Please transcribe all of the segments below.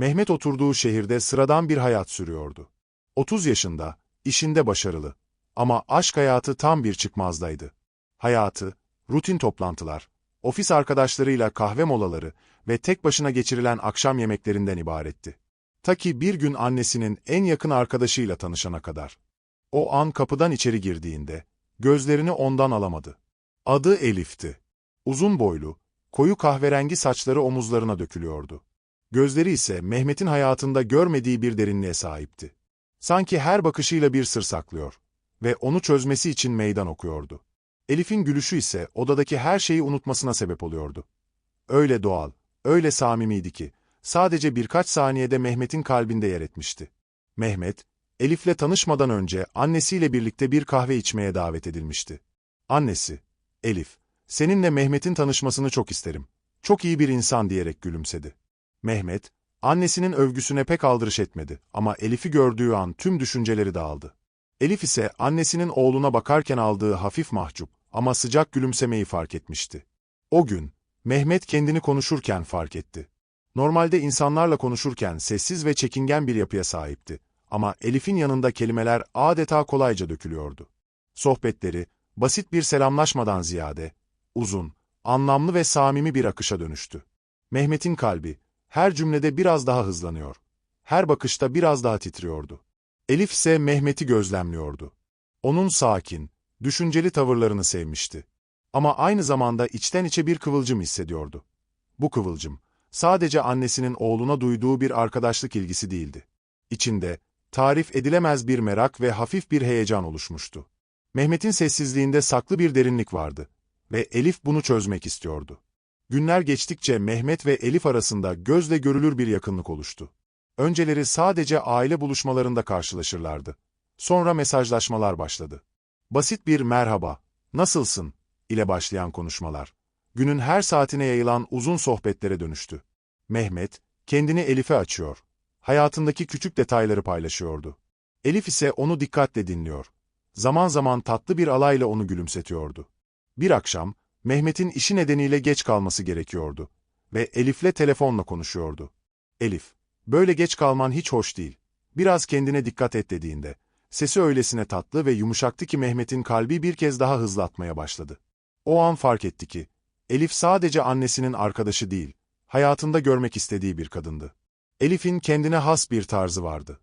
Mehmet oturduğu şehirde sıradan bir hayat sürüyordu. 30 yaşında, işinde başarılı. Ama aşk hayatı tam bir çıkmazdaydı. Hayatı, rutin toplantılar, ofis arkadaşlarıyla kahve molaları ve tek başına geçirilen akşam yemeklerinden ibaretti. Ta ki bir gün annesinin en yakın arkadaşıyla tanışana kadar. O an kapıdan içeri girdiğinde, gözlerini ondan alamadı. Adı Elif'ti. Uzun boylu, koyu kahverengi saçları omuzlarına dökülüyordu. Gözleri ise Mehmet'in hayatında görmediği bir derinliğe sahipti. Sanki her bakışıyla bir sır saklıyor ve onu çözmesi için meydan okuyordu. Elif'in gülüşü ise odadaki her şeyi unutmasına sebep oluyordu. Öyle doğal, öyle samimiydi ki, sadece birkaç saniyede Mehmet'in kalbinde yer etmişti. Mehmet, Elif'le tanışmadan önce annesiyle birlikte bir kahve içmeye davet edilmişti. Annesi, Elif, seninle Mehmet'in tanışmasını çok isterim. Çok iyi bir insan diyerek gülümsedi. Mehmet, annesinin övgüsüne pek aldırış etmedi ama Elif'i gördüğü an tüm düşünceleri dağıldı. Elif ise annesinin oğluna bakarken aldığı hafif mahcup ama sıcak gülümsemeyi fark etmişti. O gün, Mehmet kendini konuşurken fark etti. Normalde insanlarla konuşurken sessiz ve çekingen bir yapıya sahipti. Ama Elif'in yanında kelimeler adeta kolayca dökülüyordu. Sohbetleri, basit bir selamlaşmadan ziyade, uzun, anlamlı ve samimi bir akışa dönüştü. Mehmet'in kalbi, her cümlede biraz daha hızlanıyor. Her bakışta biraz daha titriyordu. Elif ise Mehmet'i gözlemliyordu. Onun sakin, düşünceli tavırlarını sevmişti. Ama aynı zamanda içten içe bir kıvılcım hissediyordu. Bu kıvılcım, sadece annesinin oğluna duyduğu bir arkadaşlık ilgisi değildi. İçinde, tarif edilemez bir merak ve hafif bir heyecan oluşmuştu. Mehmet'in sessizliğinde saklı bir derinlik vardı ve Elif bunu çözmek istiyordu. Günler geçtikçe Mehmet ve Elif arasında gözle görülür bir yakınlık oluştu. Önceleri sadece aile buluşmalarında karşılaşırlardı. Sonra mesajlaşmalar başladı. Basit bir merhaba, nasılsın ile başlayan konuşmalar, günün her saatine yayılan uzun sohbetlere dönüştü. Mehmet, kendini Elif'e açıyor, hayatındaki küçük detayları paylaşıyordu. Elif ise onu dikkatle dinliyor. Zaman zaman tatlı bir alayla onu gülümsetiyordu. Bir akşam, Mehmet'in işi nedeniyle geç kalması gerekiyordu ve Elif'le telefonla konuşuyordu. Elif, böyle geç kalman hiç hoş değil. Biraz kendine dikkat et dediğinde, sesi öylesine tatlı ve yumuşaktı ki Mehmet'in kalbi bir kez daha hızlı atmaya başladı. O an fark etti ki, Elif sadece annesinin arkadaşı değil, hayatında görmek istediği bir kadındı. Elif'in kendine has bir tarzı vardı.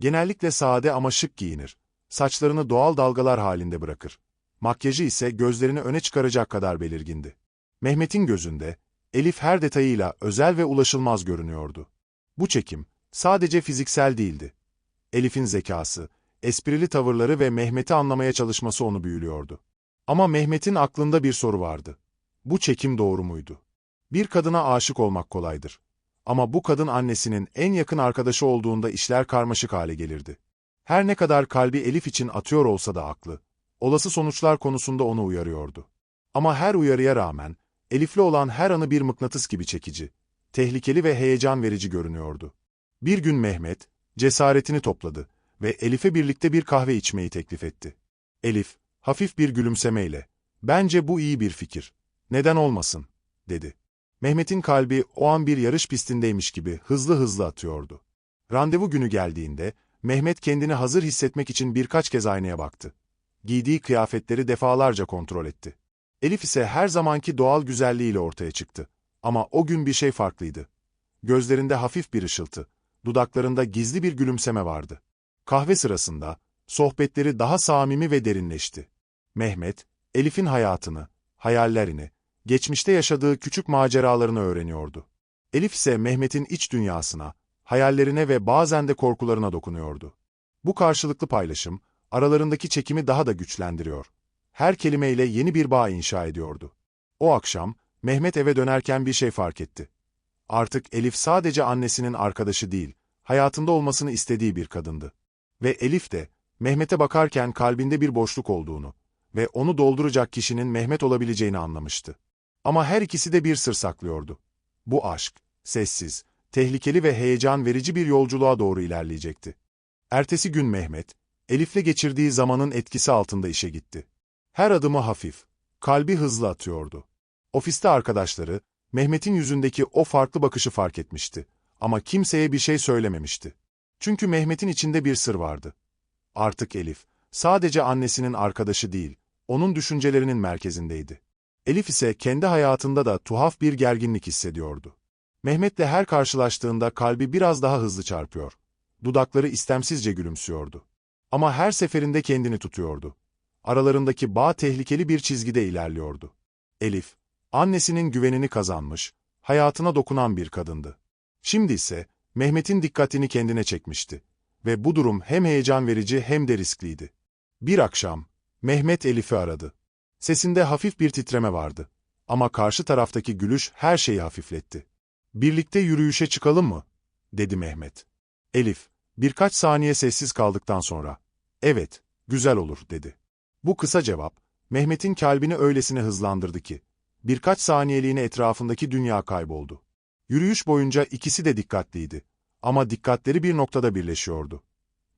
Genellikle sade ama şık giyinir. Saçlarını doğal dalgalar halinde bırakır. Makyajı ise gözlerini öne çıkaracak kadar belirgindi. Mehmet'in gözünde, Elif her detayıyla özel ve ulaşılmaz görünüyordu. Bu çekim, sadece fiziksel değildi. Elif'in zekası, esprili tavırları ve Mehmet'i anlamaya çalışması onu büyülüyordu. Ama Mehmet'in aklında bir soru vardı. Bu çekim doğru muydu? Bir kadına aşık olmak kolaydır. Ama bu kadın annesinin en yakın arkadaşı olduğunda işler karmaşık hale gelirdi. Her ne kadar kalbi Elif için atıyor olsa da aklı, olası sonuçlar konusunda onu uyarıyordu. Ama her uyarıya rağmen, Elif'le olan her anı bir mıknatıs gibi çekici, tehlikeli ve heyecan verici görünüyordu. Bir gün Mehmet, cesaretini topladı ve Elif'e birlikte bir kahve içmeyi teklif etti. Elif, hafif bir gülümsemeyle, ''Bence bu iyi bir fikir. Neden olmasın?'' dedi. Mehmet'in kalbi o an bir yarış pistindeymiş gibi hızlı hızlı atıyordu. Randevu günü geldiğinde, Mehmet kendini hazır hissetmek için birkaç kez aynaya baktı. Giydiği kıyafetleri defalarca kontrol etti. Elif ise her zamanki doğal güzelliğiyle ortaya çıktı. Ama o gün bir şey farklıydı. Gözlerinde hafif bir ışıltı, dudaklarında gizli bir gülümseme vardı. Kahve sırasında, sohbetleri daha samimi ve derinleşti. Mehmet, Elif'in hayatını, hayallerini, geçmişte yaşadığı küçük maceralarını öğreniyordu. Elif ise Mehmet'in iç dünyasına, hayallerine ve bazen de korkularına dokunuyordu. Bu karşılıklı paylaşım, aralarındaki çekimi daha da güçlendiriyor. Her kelimeyle yeni bir bağ inşa ediyordu. O akşam, Mehmet eve dönerken bir şey fark etti. Artık Elif sadece annesinin arkadaşı değil, hayatında olmasını istediği bir kadındı. Ve Elif de, Mehmet'e bakarken kalbinde bir boşluk olduğunu ve onu dolduracak kişinin Mehmet olabileceğini anlamıştı. Ama her ikisi de bir sır saklıyordu. Bu aşk, sessiz, tehlikeli ve heyecan verici bir yolculuğa doğru ilerleyecekti. Ertesi gün Mehmet, Elif'le geçirdiği zamanın etkisi altında işe gitti. Her adımı hafif, kalbi hızlı atıyordu. Ofiste arkadaşları, Mehmet'in yüzündeki o farklı bakışı fark etmişti. Ama kimseye bir şey söylememişti. Çünkü Mehmet'in içinde bir sır vardı. Artık Elif, sadece annesinin arkadaşı değil, onun düşüncelerinin merkezindeydi. Elif ise kendi hayatında da tuhaf bir gerginlik hissediyordu. Mehmet'le her karşılaştığında kalbi biraz daha hızlı çarpıyor. Dudakları istemsizce gülümsüyordu. Ama her seferinde kendini tutuyordu. Aralarındaki bağ tehlikeli bir çizgide ilerliyordu. Elif, annesinin güvenini kazanmış, hayatına dokunan bir kadındı. Şimdi ise Mehmet'in dikkatini kendine çekmişti ve bu durum hem heyecan verici hem de riskliydi. Bir akşam Mehmet Elif'i aradı. Sesinde hafif bir titreme vardı ama karşı taraftaki gülüş her şeyi hafifletti. Birlikte yürüyüşe çıkalım mı? dedi Mehmet. Elif, birkaç saniye sessiz kaldıktan sonra, evet, güzel olur, dedi. Bu kısa cevap, Mehmet'in kalbini öylesine hızlandırdı ki, birkaç saniyeliğine etrafındaki dünya kayboldu. Yürüyüş boyunca ikisi de dikkatliydi. Ama dikkatleri bir noktada birleşiyordu.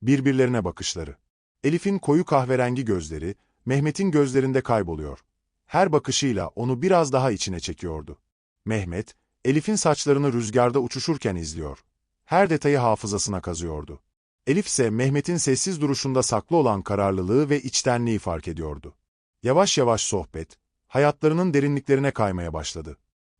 Birbirlerine bakışları. Elif'in koyu kahverengi gözleri, Mehmet'in gözlerinde kayboluyor. Her bakışıyla onu biraz daha içine çekiyordu. Mehmet, Elif'in saçlarını rüzgarda uçuşurken izliyor. Her detayı hafızasına kazıyordu. Elif ise Mehmet'in sessiz duruşunda saklı olan kararlılığı ve içtenliği fark ediyordu. Yavaş yavaş sohbet, hayatlarının derinliklerine kaymaya başladı.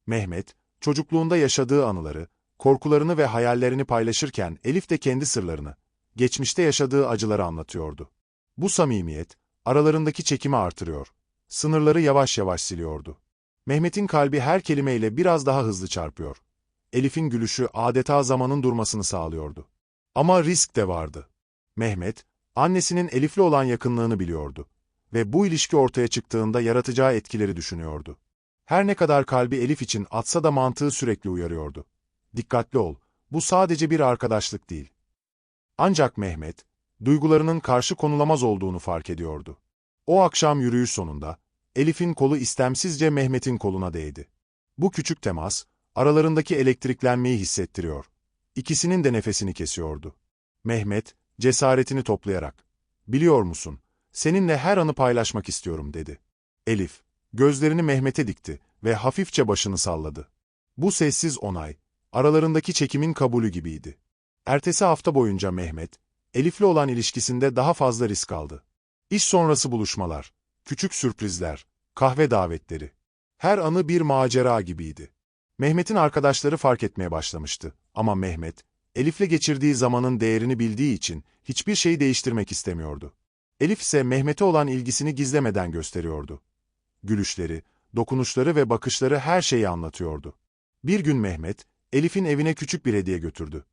Mehmet, çocukluğunda yaşadığı anıları, korkularını ve hayallerini paylaşırken Elif de kendi sırlarını, geçmişte yaşadığı acıları anlatıyordu. Bu samimiyet, aralarındaki çekimi artırıyor, sınırları yavaş yavaş siliyordu. Mehmet'in kalbi her kelimeyle biraz daha hızlı çarpıyor. Elif'in gülüşü adeta zamanın durmasını sağlıyordu. Ama risk de vardı. Mehmet, annesinin Elif'le olan yakınlığını biliyordu ve bu ilişki ortaya çıktığında yaratacağı etkileri düşünüyordu. Her ne kadar kalbi Elif için atsa da mantığı sürekli uyarıyordu. Dikkatli ol, bu sadece bir arkadaşlık değil. Ancak Mehmet, duygularının karşı konulamaz olduğunu fark ediyordu. O akşam yürüyüş sonunda, Elif'in kolu istemsizce Mehmet'in koluna değdi. Bu küçük temas, aralarındaki elektriklenmeyi hissettiriyor. İkisinin de nefesini kesiyordu. Mehmet, cesaretini toplayarak, ''Biliyor musun, seninle her anı paylaşmak istiyorum.'' dedi. Elif, gözlerini Mehmet'e dikti ve hafifçe başını salladı. Bu sessiz onay, aralarındaki çekimin kabulü gibiydi. Ertesi hafta boyunca Mehmet, Elif'le olan ilişkisinde daha fazla risk aldı. İş sonrası buluşmalar, küçük sürprizler, kahve davetleri. Her anı bir macera gibiydi. Mehmet'in arkadaşları fark etmeye başlamıştı. Ama Mehmet, Elif'le geçirdiği zamanın değerini bildiği için hiçbir şeyi değiştirmek istemiyordu. Elif ise Mehmet'e olan ilgisini gizlemeden gösteriyordu. Gülüşleri, dokunuşları ve bakışları her şeyi anlatıyordu. Bir gün Mehmet, Elif'in evine küçük bir hediye götürdü.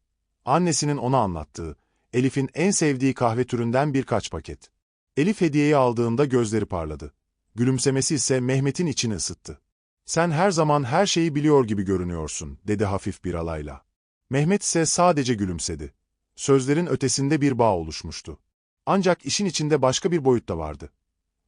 Annesinin ona anlattığı, Elif'in en sevdiği kahve türünden birkaç paket. Elif hediyeyi aldığında gözleri parladı. Gülümsemesi ise Mehmet'in içini ısıttı. Sen her zaman her şeyi biliyor gibi görünüyorsun, dedi hafif bir alayla. Mehmet ise sadece gülümsedi. Sözlerin ötesinde bir bağ oluşmuştu. Ancak işin içinde başka bir boyut da vardı.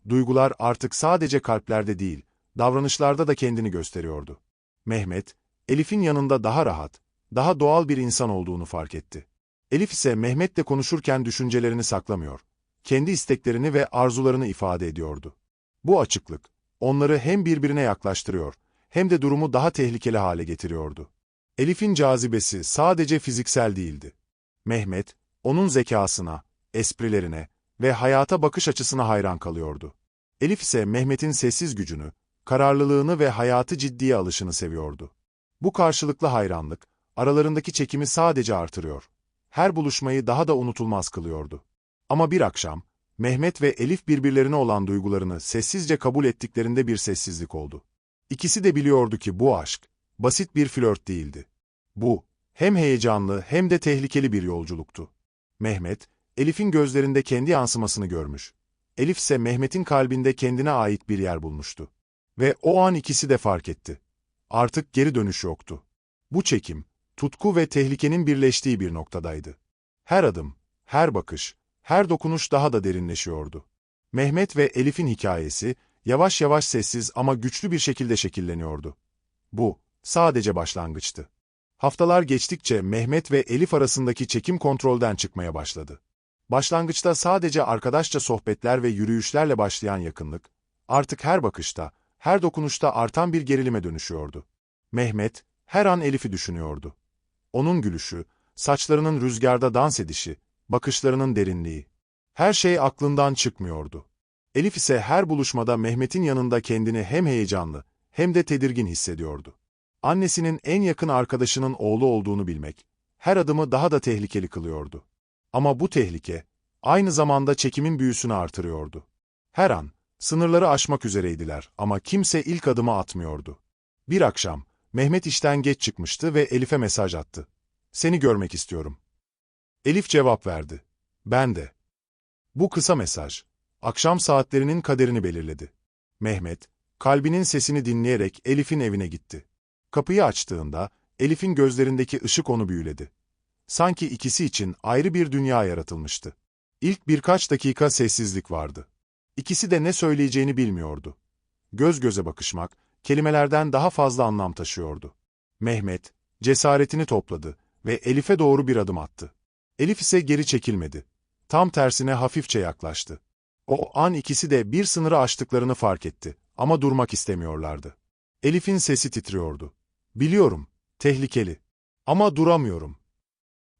Duygular artık sadece kalplerde değil, davranışlarda da kendini gösteriyordu. Mehmet, Elif'in yanında daha rahat, daha doğal bir insan olduğunu fark etti. Elif ise Mehmet'le konuşurken düşüncelerini saklamıyor, kendi isteklerini ve arzularını ifade ediyordu. Bu açıklık, onları hem birbirine yaklaştırıyor, hem de durumu daha tehlikeli hale getiriyordu. Elif'in cazibesi sadece fiziksel değildi. Mehmet, onun zekasına, esprilerine ve hayata bakış açısına hayran kalıyordu. Elif ise Mehmet'in sessiz gücünü, kararlılığını ve hayatı ciddiye alışını seviyordu. Bu karşılıklı hayranlık, aralarındaki çekimi sadece artırıyor. Her buluşmayı daha da unutulmaz kılıyordu. Ama bir akşam, Mehmet ve Elif birbirlerine olan duygularını sessizce kabul ettiklerinde bir sessizlik oldu. İkisi de biliyordu ki bu aşk, basit bir flört değildi. Bu, hem heyecanlı hem de tehlikeli bir yolculuktu. Mehmet, Elif'in gözlerinde kendi yansımasını görmüş. Elif ise Mehmet'in kalbinde kendine ait bir yer bulmuştu. Ve o an ikisi de fark etti. Artık geri dönüş yoktu. Bu çekim, tutku ve tehlikenin birleştiği bir noktadaydı. Her adım, her bakış, her dokunuş daha da derinleşiyordu. Mehmet ve Elif'in hikayesi, yavaş yavaş sessiz ama güçlü bir şekilde şekilleniyordu. Bu, sadece başlangıçtı. Haftalar geçtikçe Mehmet ve Elif arasındaki çekim kontrolden çıkmaya başladı. Başlangıçta sadece arkadaşça sohbetler ve yürüyüşlerle başlayan yakınlık, artık her bakışta, her dokunuşta artan bir gerilime dönüşüyordu. Mehmet, her an Elif'i düşünüyordu. Onun gülüşü, saçlarının rüzgarda dans edişi, bakışlarının derinliği. Her şey aklından çıkmıyordu. Elif ise her buluşmada Mehmet'in yanında kendini hem heyecanlı hem de tedirgin hissediyordu. Annesinin en yakın arkadaşının oğlu olduğunu bilmek, her adımı daha da tehlikeli kılıyordu. Ama bu tehlike, aynı zamanda çekimin büyüsünü artırıyordu. Her an, sınırları aşmak üzereydiler ama kimse ilk adımı atmıyordu. Bir akşam, Mehmet işten geç çıkmıştı ve Elif'e mesaj attı. Seni görmek istiyorum. Elif cevap verdi. Ben de. Bu kısa mesaj, akşam saatlerinin kaderini belirledi. Mehmet, kalbinin sesini dinleyerek Elif'in evine gitti. Kapıyı açtığında, Elif'in gözlerindeki ışık onu büyüledi. Sanki ikisi için ayrı bir dünya yaratılmıştı. İlk birkaç dakika sessizlik vardı. İkisi de ne söyleyeceğini bilmiyordu. Göz göze bakışmak, kelimelerden daha fazla anlam taşıyordu. Mehmet, cesaretini topladı ve Elif'e doğru bir adım attı. Elif ise geri çekilmedi. Tam tersine hafifçe yaklaştı. O an ikisi de bir sınırı aştıklarını fark etti ama durmak istemiyorlardı. Elif'in sesi titriyordu. Biliyorum, tehlikeli. Ama duramıyorum.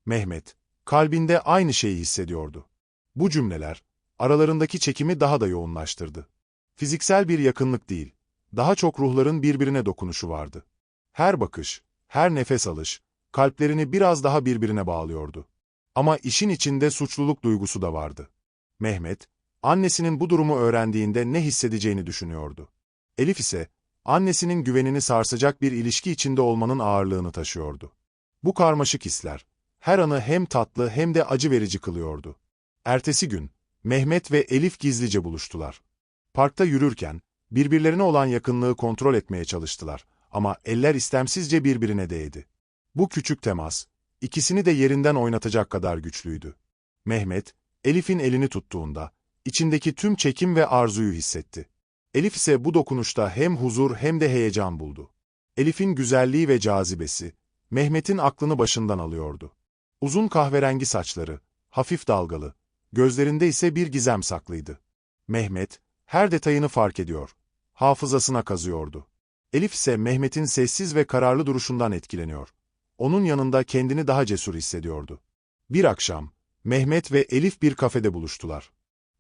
Mehmet, kalbinde aynı şeyi hissediyordu. Bu cümleler, aralarındaki çekimi daha da yoğunlaştırdı. Fiziksel bir yakınlık değil, daha çok ruhların birbirine dokunuşu vardı. Her bakış, her nefes alış, kalplerini biraz daha birbirine bağlıyordu. Ama işin içinde suçluluk duygusu da vardı. Mehmet, annesinin bu durumu öğrendiğinde ne hissedeceğini düşünüyordu. Elif ise, annesinin güvenini sarsacak bir ilişki içinde olmanın ağırlığını taşıyordu. Bu karmaşık hisler, her anı hem tatlı hem de acı verici kılıyordu. Ertesi gün, Mehmet ve Elif gizlice buluştular. Parkta yürürken, birbirlerine olan yakınlığı kontrol etmeye çalıştılar ama eller istemsizce birbirine değdi. Bu küçük temas, ikisini de yerinden oynatacak kadar güçlüydü. Mehmet, Elif'in elini tuttuğunda, içindeki tüm çekim ve arzuyu hissetti. Elif ise bu dokunuşta hem huzur hem de heyecan buldu. Elif'in güzelliği ve cazibesi, Mehmet'in aklını başından alıyordu. Uzun kahverengi saçları, hafif dalgalı, gözlerinde ise bir gizem saklıydı. Mehmet, her detayını fark ediyor, hafızasına kazıyordu. Elif ise Mehmet'in sessiz ve kararlı duruşundan etkileniyor. Onun yanında kendini daha cesur hissediyordu. Bir akşam, Mehmet ve Elif bir kafede buluştular.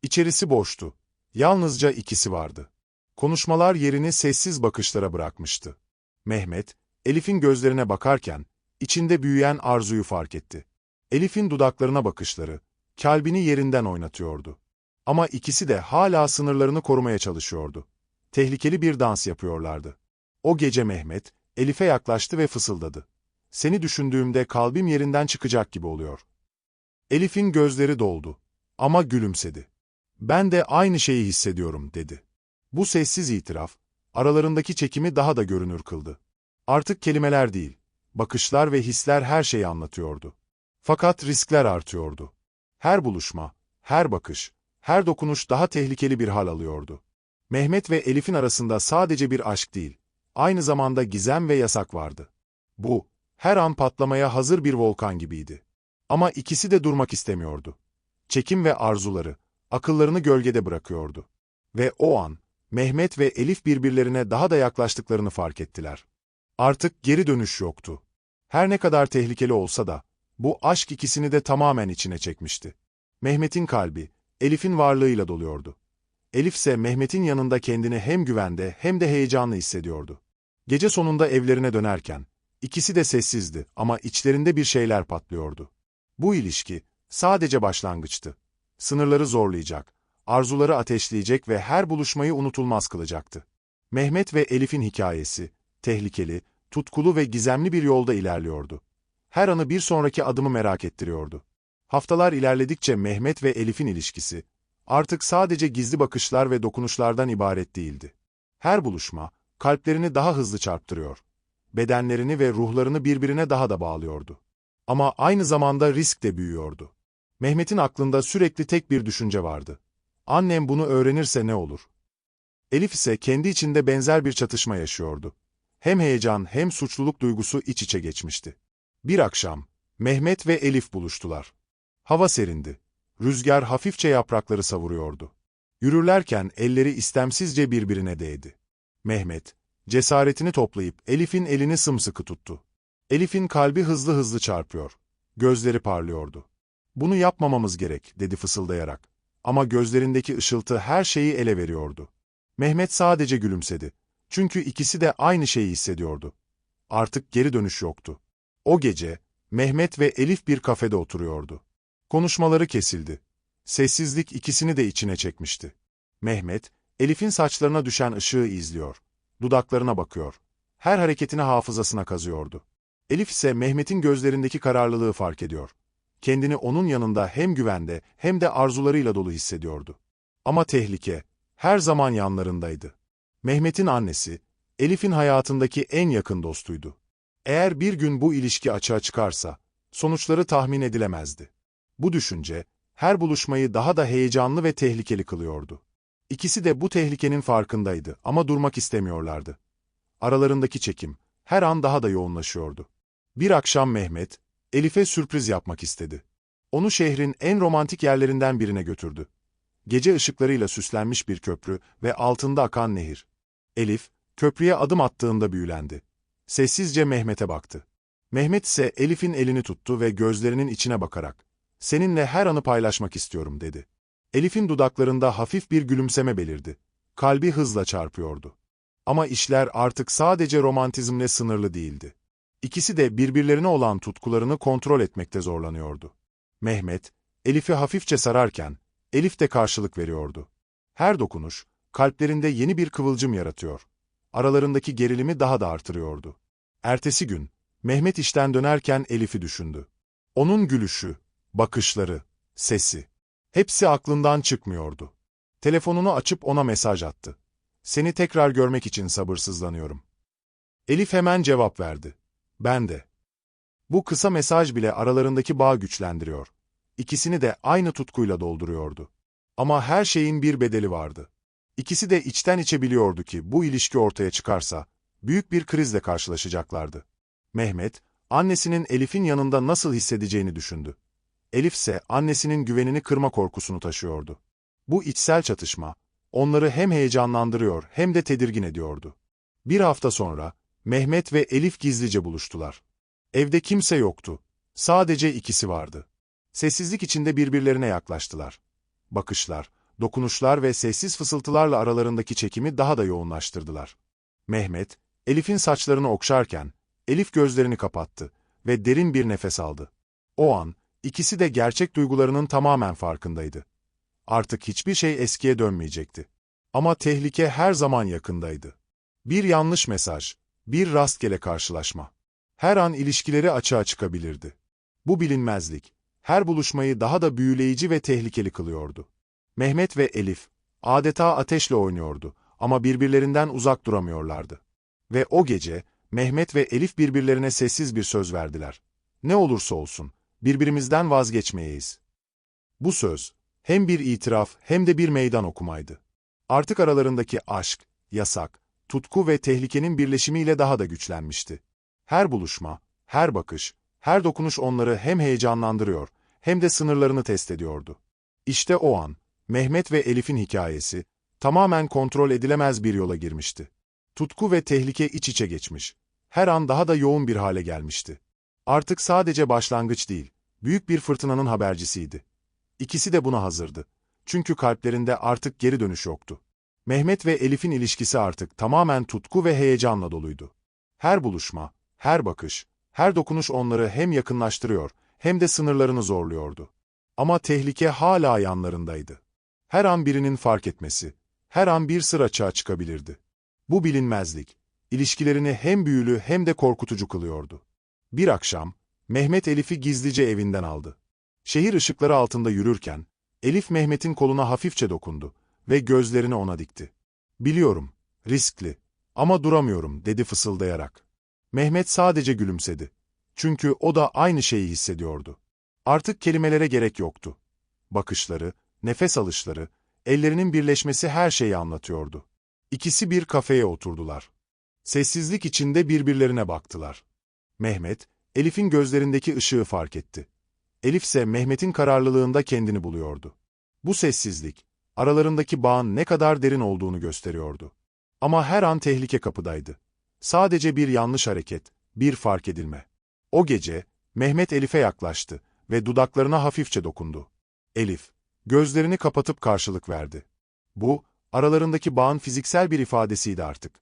İçerisi boştu. Yalnızca ikisi vardı. Konuşmalar yerini sessiz bakışlara bırakmıştı. Mehmet, Elif'in gözlerine bakarken, içinde büyüyen arzuyu fark etti. Elif'in dudaklarına bakışları, kalbini yerinden oynatıyordu. Ama ikisi de hala sınırlarını korumaya çalışıyordu. Tehlikeli bir dans yapıyorlardı. O gece Mehmet, Elif'e yaklaştı ve fısıldadı. Seni düşündüğümde kalbim yerinden çıkacak gibi oluyor. Elif'in gözleri doldu. Ama gülümsedi. Ben de aynı şeyi hissediyorum, dedi. Bu sessiz itiraf, aralarındaki çekimi daha da görünür kıldı. Artık kelimeler değil, bakışlar ve hisler her şeyi anlatıyordu. Fakat riskler artıyordu. Her buluşma, her bakış, her dokunuş daha tehlikeli bir hal alıyordu. Mehmet ve Elif'in arasında sadece bir aşk değil, aynı zamanda gizem ve yasak vardı. Bu, her an patlamaya hazır bir volkan gibiydi. Ama ikisi de durmak istemiyordu. Çekim ve arzuları, akıllarını gölgede bırakıyordu. Ve o an, Mehmet ve Elif birbirlerine daha da yaklaştıklarını fark ettiler. Artık geri dönüş yoktu. Her ne kadar tehlikeli olsa da, bu aşk ikisini de tamamen içine çekmişti. Mehmet'in kalbi, Elif'in varlığıyla doluyordu. Elif ise Mehmet'in yanında kendini hem güvende hem de heyecanlı hissediyordu. Gece sonunda evlerine dönerken, ikisi de sessizdi ama içlerinde bir şeyler patlıyordu. Bu ilişki, sadece başlangıçtı. Sınırları zorlayacak, arzuları ateşleyecek ve her buluşmayı unutulmaz kılacaktı. Mehmet ve Elif'in hikayesi, tehlikeli, tutkulu ve gizemli bir yolda ilerliyordu. Her anı bir sonraki adımı merak ettiriyordu. Haftalar ilerledikçe Mehmet ve Elif'in ilişkisi, artık sadece gizli bakışlar ve dokunuşlardan ibaret değildi. Her buluşma, kalplerini daha hızlı çarptırıyor. Bedenlerini ve ruhlarını birbirine daha da bağlıyordu. Ama aynı zamanda risk de büyüyordu. Mehmet'in aklında sürekli tek bir düşünce vardı. Annem bunu öğrenirse ne olur? Elif ise kendi içinde benzer bir çatışma yaşıyordu. Hem heyecan hem suçluluk duygusu iç içe geçmişti. Bir akşam, Mehmet ve Elif buluştular. Hava serindi. Rüzgar hafifçe yaprakları savuruyordu. Yürürlerken elleri istemsizce birbirine değdi. Mehmet, cesaretini toplayıp Elif'in elini sımsıkı tuttu. Elif'in kalbi hızlı hızlı çarpıyor. Gözleri parlıyordu. Bunu yapmamamız gerek, dedi fısıldayarak. Ama gözlerindeki ışıltı her şeyi ele veriyordu. Mehmet sadece gülümsedi. Çünkü ikisi de aynı şeyi hissediyordu. Artık geri dönüş yoktu. O gece, Mehmet ve Elif bir kafede oturuyordu. Konuşmaları kesildi. Sessizlik ikisini de içine çekmişti. Mehmet, Elif'in saçlarına düşen ışığı izliyor. Dudaklarına bakıyor. Her hareketini hafızasına kazıyordu. Elif ise Mehmet'in gözlerindeki kararlılığı fark ediyor. Kendini onun yanında hem güvende hem de arzularıyla dolu hissediyordu. Ama tehlike her zaman yanlarındaydı. Mehmet'in annesi, Elif'in hayatındaki en yakın dostuydu. Eğer bir gün bu ilişki açığa çıkarsa, sonuçları tahmin edilemezdi. Bu düşünce, her buluşmayı daha da heyecanlı ve tehlikeli kılıyordu. İkisi de bu tehlikenin farkındaydı ama durmak istemiyorlardı. Aralarındaki çekim, her an daha da yoğunlaşıyordu. Bir akşam Mehmet, Elif'e sürpriz yapmak istedi. Onu şehrin en romantik yerlerinden birine götürdü. Gece ışıklarıyla süslenmiş bir köprü ve altında akan nehir. Elif, köprüye adım attığında büyülendi. Sessizce Mehmet'e baktı. Mehmet ise Elif'in elini tuttu ve gözlerinin içine bakarak, ''Seninle her anı paylaşmak istiyorum.'' dedi. Elif'in dudaklarında hafif bir gülümseme belirdi. Kalbi hızla çarpıyordu. Ama işler artık sadece romantizmle sınırlı değildi. İkisi de birbirlerine olan tutkularını kontrol etmekte zorlanıyordu. Mehmet, Elif'i hafifçe sararken, Elif de karşılık veriyordu. Her dokunuş, kalplerinde yeni bir kıvılcım yaratıyor. Aralarındaki gerilimi daha da artırıyordu. Ertesi gün, Mehmet işten dönerken Elif'i düşündü. Onun gülüşü, bakışları, sesi, hepsi aklından çıkmıyordu. Telefonunu açıp ona mesaj attı. Seni tekrar görmek için sabırsızlanıyorum. Elif hemen cevap verdi. Ben de. Bu kısa mesaj bile aralarındaki bağ güçlendiriyor. İkisini de aynı tutkuyla dolduruyordu. Ama her şeyin bir bedeli vardı. İkisi de içten içe biliyordu ki bu ilişki ortaya çıkarsa, büyük bir krizle karşılaşacaklardı. Mehmet, annesinin Elif'in yanında nasıl hissedeceğini düşündü. Elif ise annesinin güvenini kırma korkusunu taşıyordu. Bu içsel çatışma, onları hem heyecanlandırıyor hem de tedirgin ediyordu. Bir hafta sonra, Mehmet ve Elif gizlice buluştular. Evde kimse yoktu. Sadece ikisi vardı. Sessizlik içinde birbirlerine yaklaştılar. Bakışlar, dokunuşlar ve sessiz fısıltılarla aralarındaki çekimi daha da yoğunlaştırdılar. Mehmet, Elif'in saçlarını okşarken, Elif gözlerini kapattı ve derin bir nefes aldı. O an, ikisi de gerçek duygularının tamamen farkındaydı. Artık hiçbir şey eskiye dönmeyecekti. Ama tehlike her zaman yakındaydı. Bir yanlış mesaj, bir rastgele karşılaşma. Her an ilişkileri açığa çıkabilirdi. Bu bilinmezlik, her buluşmayı daha da büyüleyici ve tehlikeli kılıyordu. Mehmet ve Elif, adeta ateşle oynuyordu ama birbirlerinden uzak duramıyorlardı. Ve o gece, Mehmet ve Elif birbirlerine sessiz bir söz verdiler. Ne olursa olsun, birbirimizden vazgeçmeyeyiz. Bu söz, hem bir itiraf hem de bir meydan okumaydı. Artık aralarındaki aşk, yasak, tutku ve tehlikenin birleşimiyle daha da güçlenmişti. Her buluşma, her bakış, her dokunuş onları hem heyecanlandırıyor, hem de sınırlarını test ediyordu. İşte o an, Mehmet ve Elif'in hikayesi, tamamen kontrol edilemez bir yola girmişti. Tutku ve tehlike iç içe geçmiş. Her an daha da yoğun bir hale gelmişti. Artık sadece başlangıç değil, büyük bir fırtınanın habercisiydi. İkisi de buna hazırdı. Çünkü kalplerinde artık geri dönüş yoktu. Mehmet ve Elif'in ilişkisi artık tamamen tutku ve heyecanla doluydu. Her buluşma, her bakış, her dokunuş onları hem yakınlaştırıyor hem de sınırlarını zorluyordu. Ama tehlike hala yanlarındaydı. Her an birinin fark etmesi, her an bir sır açığa çıkabilirdi. Bu bilinmezlik, ilişkilerini hem büyülü hem de korkutucu kılıyordu. Bir akşam, Mehmet Elif'i gizlice evinden aldı. Şehir ışıkları altında yürürken, Elif Mehmet'in koluna hafifçe dokundu ve gözlerini ona dikti. Biliyorum, riskli ama duramıyorum dedi fısıldayarak. Mehmet sadece gülümsedi. Çünkü o da aynı şeyi hissediyordu. Artık kelimelere gerek yoktu. Bakışları, nefes alışları, ellerinin birleşmesi her şeyi anlatıyordu. İkisi bir kafeye oturdular. Sessizlik içinde birbirlerine baktılar. Mehmet, Elif'in gözlerindeki ışığı fark etti. Elif ise Mehmet'in kararlılığında kendini buluyordu. Bu sessizlik, aralarındaki bağın ne kadar derin olduğunu gösteriyordu. Ama her an tehlike kapıdaydı. Sadece bir yanlış hareket, bir fark edilme. O gece, Mehmet Elif'e yaklaştı ve dudaklarına hafifçe dokundu. Elif, gözlerini kapatıp karşılık verdi. Bu, aralarındaki bağın fiziksel bir ifadesiydi artık.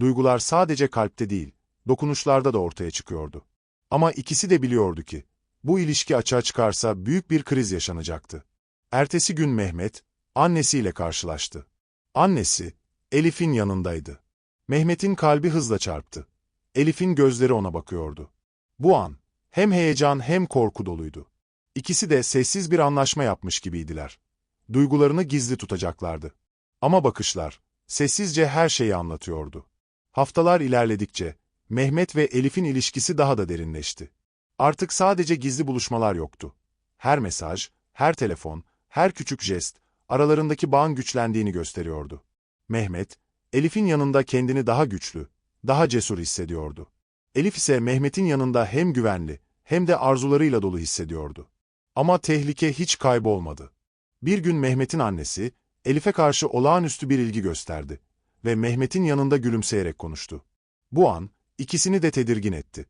Duygular sadece kalpte değil, dokunuşlarda da ortaya çıkıyordu. Ama ikisi de biliyordu ki, bu ilişki açığa çıkarsa büyük bir kriz yaşanacaktı. Ertesi gün Mehmet, annesiyle karşılaştı. Annesi, Elif'in yanındaydı. Mehmet'in kalbi hızla çarptı. Elif'in gözleri ona bakıyordu. Bu an, hem heyecan hem korku doluydu. İkisi de sessiz bir anlaşma yapmış gibiydiler. Duygularını gizli tutacaklardı. Ama bakışlar, sessizce her şeyi anlatıyordu. Haftalar ilerledikçe, Mehmet ve Elif'in ilişkisi daha da derinleşti. Artık sadece gizli buluşmalar yoktu. Her mesaj, her telefon, her küçük jest, aralarındaki bağın güçlendiğini gösteriyordu. Mehmet, Elif'in yanında kendini daha güçlü, daha cesur hissediyordu. Elif ise Mehmet'in yanında hem güvenli, hem de arzularıyla dolu hissediyordu. Ama tehlike hiç kaybolmadı. Bir gün Mehmet'in annesi, Elif'e karşı olağanüstü bir ilgi gösterdi ve Mehmet'in yanında gülümseyerek konuştu. Bu an, ikisini de tedirgin etti.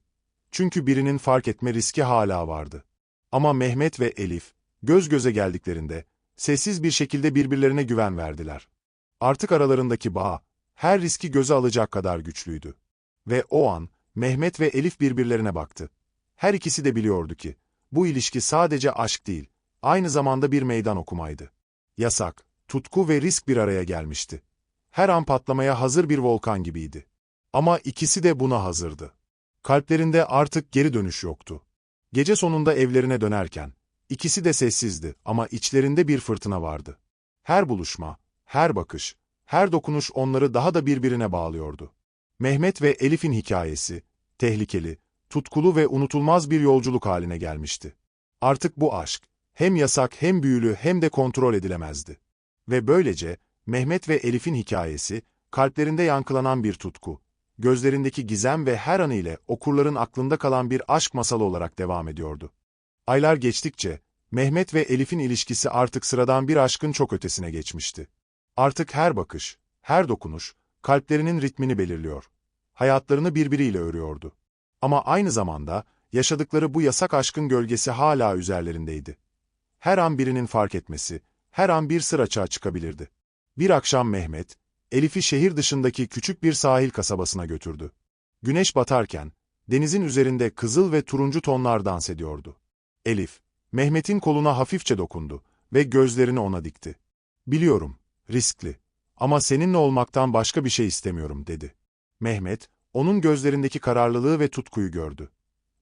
Çünkü birinin fark etme riski hala vardı. Ama Mehmet ve Elif, göz göze geldiklerinde, sessiz bir şekilde birbirlerine güven verdiler. Artık aralarındaki bağ, her riski göze alacak kadar güçlüydü. Ve o an, Mehmet ve Elif birbirlerine baktı. Her ikisi de biliyordu ki, bu ilişki sadece aşk değil, aynı zamanda bir meydan okumaydı. Yasak, tutku ve risk bir araya gelmişti. Her an patlamaya hazır bir volkan gibiydi. Ama ikisi de buna hazırdı. Kalplerinde artık geri dönüş yoktu. Gece sonunda evlerine dönerken, ikisi de sessizdi ama içlerinde bir fırtına vardı. Her buluşma, her bakış, her dokunuş onları daha da birbirine bağlıyordu. Mehmet ve Elif'in hikayesi, tehlikeli, tutkulu ve unutulmaz bir yolculuk haline gelmişti. Artık bu aşk, hem yasak hem büyülü hem de kontrol edilemezdi. Ve böylece, Mehmet ve Elif'in hikayesi, kalplerinde yankılanan bir tutku, gözlerindeki gizem ve her anıyla okurların aklında kalan bir aşk masalı olarak devam ediyordu. Aylar geçtikçe, Mehmet ve Elif'in ilişkisi artık sıradan bir aşkın çok ötesine geçmişti. Artık her bakış, her dokunuş, kalplerinin ritmini belirliyor. Hayatlarını birbiriyle örüyordu. Ama aynı zamanda, yaşadıkları bu yasak aşkın gölgesi hala üzerlerindeydi. Her an birinin fark etmesi, her an bir sır açığa çıkabilirdi. Bir akşam Mehmet, Elif'i şehir dışındaki küçük bir sahil kasabasına götürdü. Güneş batarken, denizin üzerinde kızıl ve turuncu tonlar dans ediyordu. Elif, Mehmet'in koluna hafifçe dokundu ve gözlerini ona dikti. Biliyorum, riskli. Ama seninle olmaktan başka bir şey istemiyorum, dedi. Mehmet, onun gözlerindeki kararlılığı ve tutkuyu gördü.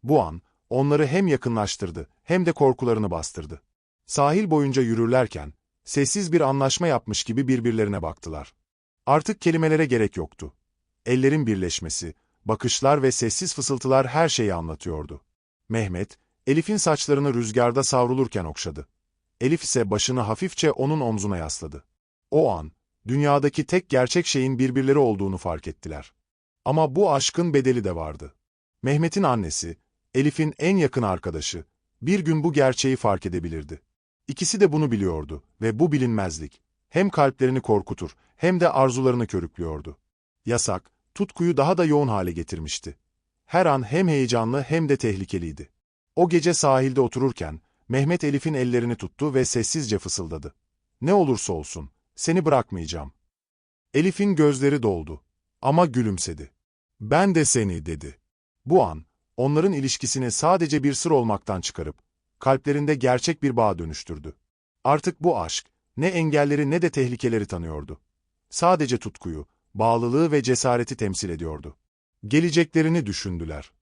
Bu an, onları hem yakınlaştırdı, hem de korkularını bastırdı. Sahil boyunca yürürlerken, sessiz bir anlaşma yapmış gibi birbirlerine baktılar. Artık kelimelere gerek yoktu. Ellerin birleşmesi, bakışlar ve sessiz fısıltılar her şeyi anlatıyordu. Mehmet, Elif'in saçlarını rüzgarda savrulurken okşadı. Elif ise başını hafifçe onun omzuna yasladı. O an, dünyadaki tek gerçek şeyin birbirleri olduğunu fark ettiler. Ama bu aşkın bedeli de vardı. Mehmet'in annesi, Elif'in en yakın arkadaşı, bir gün bu gerçeği fark edebilirdi. İkisi de bunu biliyordu ve bu bilinmezlik, hem kalplerini korkutur, hem de arzularını körüklüyordu. Yasak, tutkuyu daha da yoğun hale getirmişti. Her an hem heyecanlı hem de tehlikeliydi. O gece sahilde otururken, Mehmet Elif'in ellerini tuttu ve sessizce fısıldadı. Ne olursa olsun, seni bırakmayacağım. Elif'in gözleri doldu. Ama gülümsedi. Ben de seni, dedi. Bu an, onların ilişkisini sadece bir sır olmaktan çıkarıp, kalplerinde gerçek bir bağ dönüştürdü. Artık bu aşk, ne engelleri ne de tehlikeleri tanıyordu. Sadece tutkuyu, bağlılığı ve cesareti temsil ediyordu. Geleceklerini düşündüler.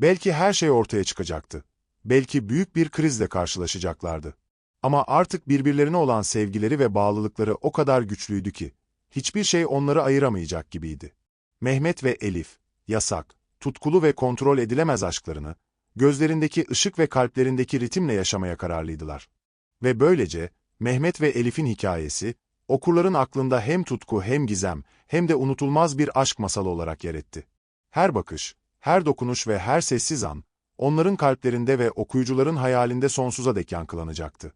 Belki her şey ortaya çıkacaktı. Belki büyük bir krizle karşılaşacaklardı. Ama artık birbirlerine olan sevgileri ve bağlılıkları o kadar güçlüydü ki, hiçbir şey onları ayıramayacak gibiydi. Mehmet ve Elif, yasak, tutkulu ve kontrol edilemez aşklarını, gözlerindeki ışık ve kalplerindeki ritimle yaşamaya kararlıydılar. Ve böylece, Mehmet ve Elif'in hikayesi, okurların aklında hem tutku hem gizem, hem de unutulmaz bir aşk masalı olarak yer etti. Her bakış, her dokunuş ve her sessiz an, onların kalplerinde ve okuyucuların hayalinde sonsuza dek yankılanacaktı.